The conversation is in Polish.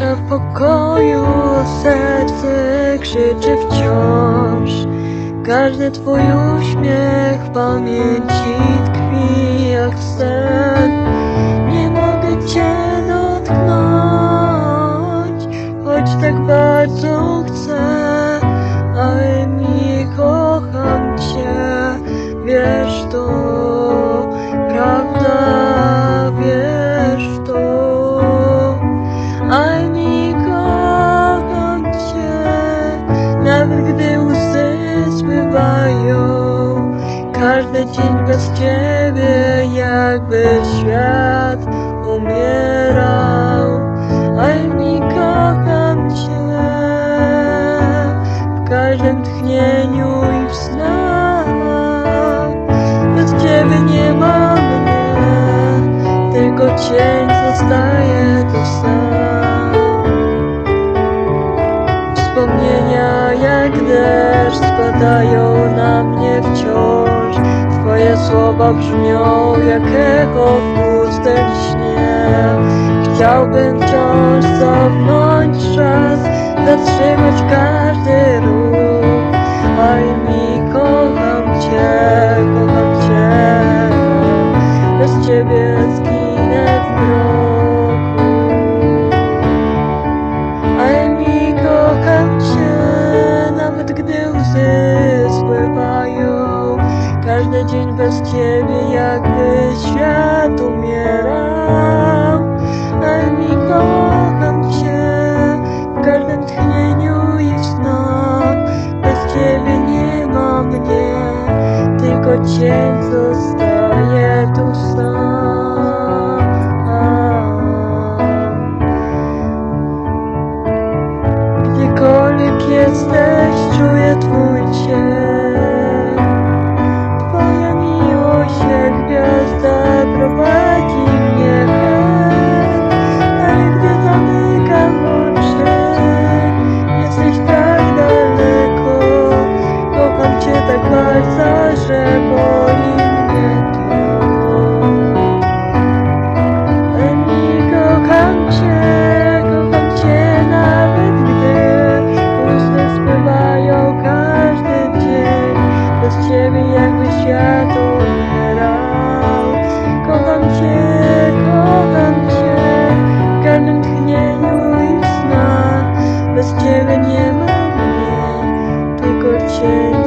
Cisza w pokoju, serce krzyczy wciąż. Każdy twój uśmiech w pamięci tkwi jak sen. spływają. Każdy dzień bez ciebie, jakby świat umierał. Mi kocham cię, w każdym tchnieniu i w snach. Bez ciebie nie ma mnie, tylko cień zostaje tu sam. Wspomnienia jak deszcz spadają. Twoje słowa brzmią jak echo w pustym śnie. Chciałbym wciąż cofnąć czas, zatrzymać każdy ruch. Aj mi kocham Cię, kocham Cię. Bez Ciebie zginę w mroku. Ale mi kocham Cię, nawet gdy Każdy dzień bez ciebie jakby świat umierał. Emi kocham cię w każdym tchnieniu i snach. Bez ciebie nie ma mnie, tylko cię zostaje tu sam. Gdziekolwiek jesteś, czuję twój cień. ciebie nie lubię, tylko cię